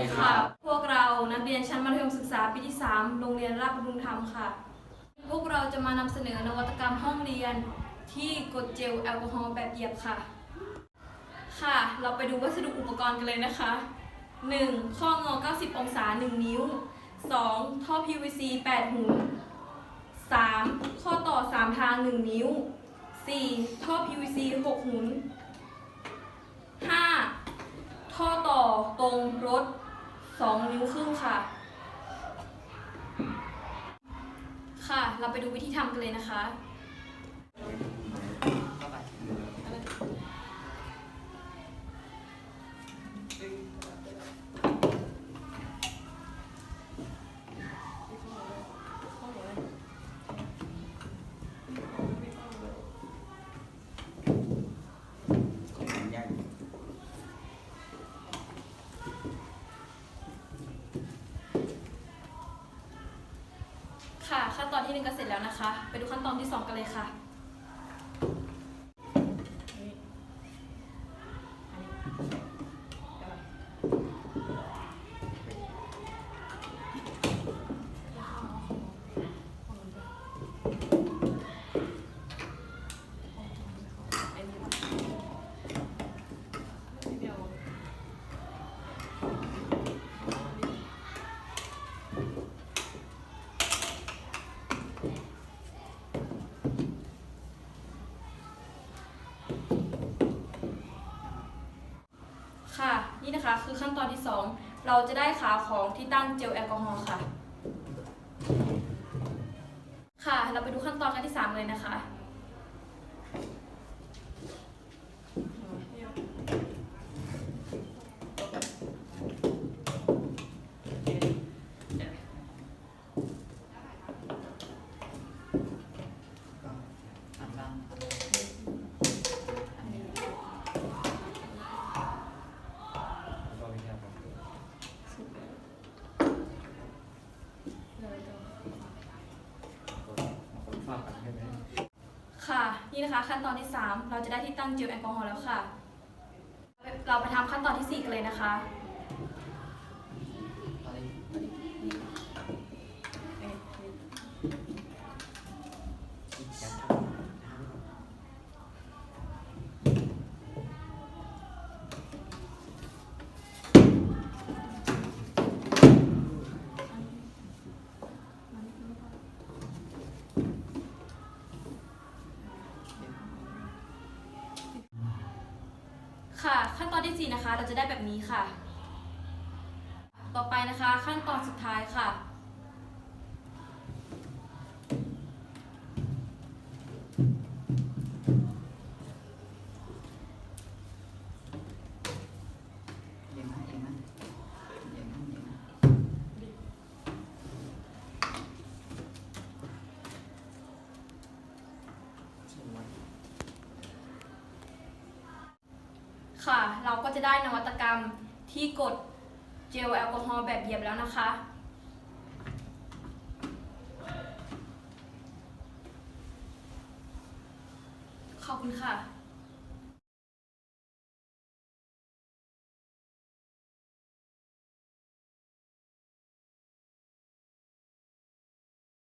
ดีค่ะ พวกเรานักเรียนชั้นมัธยมศึกษาปีที่ 3 โรงเรียนราชบำรุงธรรมค่ะ พวกเราจะมานำเสนอนวัตกรรมห้องเรียนที่กดเจลแอลกอฮอล์แบบเหยียบค่ะ ค่ะ เราไปดูวัสดุอุปกรณ์กันเลยนะคะ 1. ข้องอ 90 องศา 1 นิ้ว 2. ท่อ PVC 8หุน 3. ข้อต่อ 3 ทาง 1 นิ้ว 4. ท่อ PVC 6 หุน 5. ท่อต่อตรงรถ 2นิ้วครึ่งค่ะ ค่ะ เราไปดูวิธีทำกันเลยนะคะ ที่หนึ่งก็เสร็จแล้วนะคะ ไปดูขั้นตอนที่สองกันเลยค่ะ ค่ะ นี่นะคะ คือขั้นตอนที่ 2 เราจะได้ขาของที่ตั้งเจลแอลกอฮอล์ค่ะ ค่ะ เราไปดูขั้นตอนกันที่ 3 เลยนะคะ ค่ะ นี่นะคะ ขั้นตอนที่ 3 เราจะได้ที่ตั้งเจลแอลกอฮอล์แล้วค่ะ เราไปทำขั้นตอนที่ 4 กันเลยนะคะ ที่ 4 นะคะ เราจะได้แบบนี้ค่ะ ต่อไปนะคะขั้นตอนสุดท้ายค่ะเย็นนะเย็นนะเย็นนะเย็นนะ ค่ะ เราก็จะได้นวัตกรรมที่กดเจลแอลกอฮอล์แบบเหยียบแล้วนะคะ ขอบคุณค่ะ